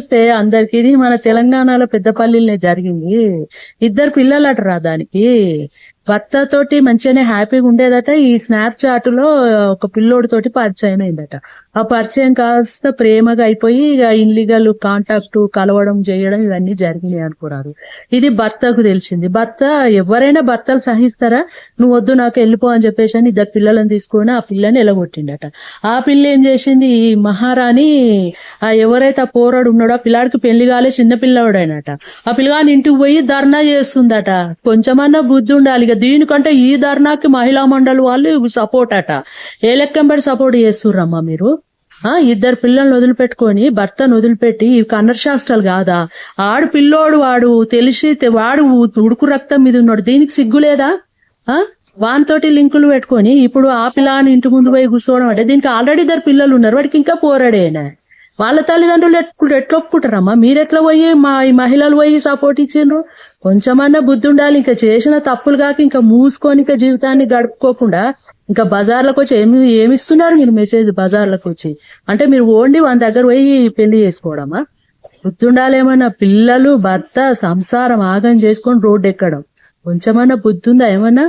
చూస్తే అందరికి ఇది మన తెలంగాణలో పెద్దపల్లిలోనే జరిగింది. ఇద్దరు పిల్లలట రా దానికి. భర్త తోటి మంచిగానే హ్యాపీగా ఉండేదట. ఈ స్నాప్ చాట్లో ఒక పిల్లోడితోటి పరిచయం అయిందట. ఆ పరిచయం కాస్త ప్రేమగా అయిపోయి ఇక ఇన్లీగల్ కాంటాక్ట్ కలవడం చేయడం ఇవన్నీ జరిగినాయి అనుకున్నారు. ఇది భర్తకు తెలిసింది. భర్త ఎవరైనా భర్తలు సహిస్తారా? నువ్వు వద్దు నాకు వెళ్ళిపో అని చెప్పేసి అని ఇద్దరు పిల్లలను తీసుకొని ఆ పిల్లని ఎలగొట్టిండట. ఆ పిల్ల ఏం చేసింది? ఈ మహారాణి ఆ ఎవరైతే ఆ పోరాడు ఉన్నాడో ఆ పిల్లాడికి పెళ్ళి కాలే చిన్న పిల్లవాడైనట ఆ పిల్లగాని ఇంటికి పోయి ధర్నా చేస్తుందట. కొంచెమన్నా బుద్ధి ఉండాలి ఇక దీనికంటే ఈ ధర్నాకి మహిళా మండలి వాళ్ళు సపోర్ట్ అట. ఏ లెక్కంబడి సపోర్ట్ చేస్తుర్రమ్మా మీరు? ఆ ఇద్దరు పిల్లల్ని వదిలిపెట్టుకొని భర్తను వదిలిపెట్టి ఇవి కన్నర్శాస్త్రాలు కాదా? ఆడు పిల్లోడు వాడు తెలిసి వాడు ఉడుకు రక్తం మీద ఉన్నాడు. దీనికి సిగ్గు లేదా? వానితోటి లింకులు పెట్టుకొని ఇప్పుడు ఆ పిల్లని ఇంటి ముందు పోయి కూర్చోవడం అంటే దీనికి ఆల్రెడీ ఇద్దరు పిల్లలు ఉన్నారు. వాడికి ఇంకా పోరాడేనా? వాళ్ళ తల్లిదండ్రులు ఎట్లు ఎట్లొప్పుకుంటారమ్మా మీరు ఎట్లా పోయి మా ఈ మహిళలు పోయి సపోర్ట్ ఇచ్చిండ్రు? కొంచెమన్నా బుద్ధి ఉండాలి ఇంకా చేసిన తప్పులు కాక ఇంకా మూసుకొని ఇంకా జీవితాన్ని గడుపుకోకుండా ఇంకా బజార్లకు వచ్చి ఏమి ఏమి ఇస్తున్నారు మీరు మెసేజ్ బజార్లకు వచ్చి అంటే మీరు ఓన్లీ వాళ్ళ దగ్గర పోయి పెళ్ళి చేసుకోవడమా? బుద్ధి ఉండాలేమన్నా పిల్లలు భర్త సంసారం ఆగం చేసుకొని రోడ్డు ఎక్కడం కొంచెమన్నా బుద్ధి ఉందా ఏమన్నా?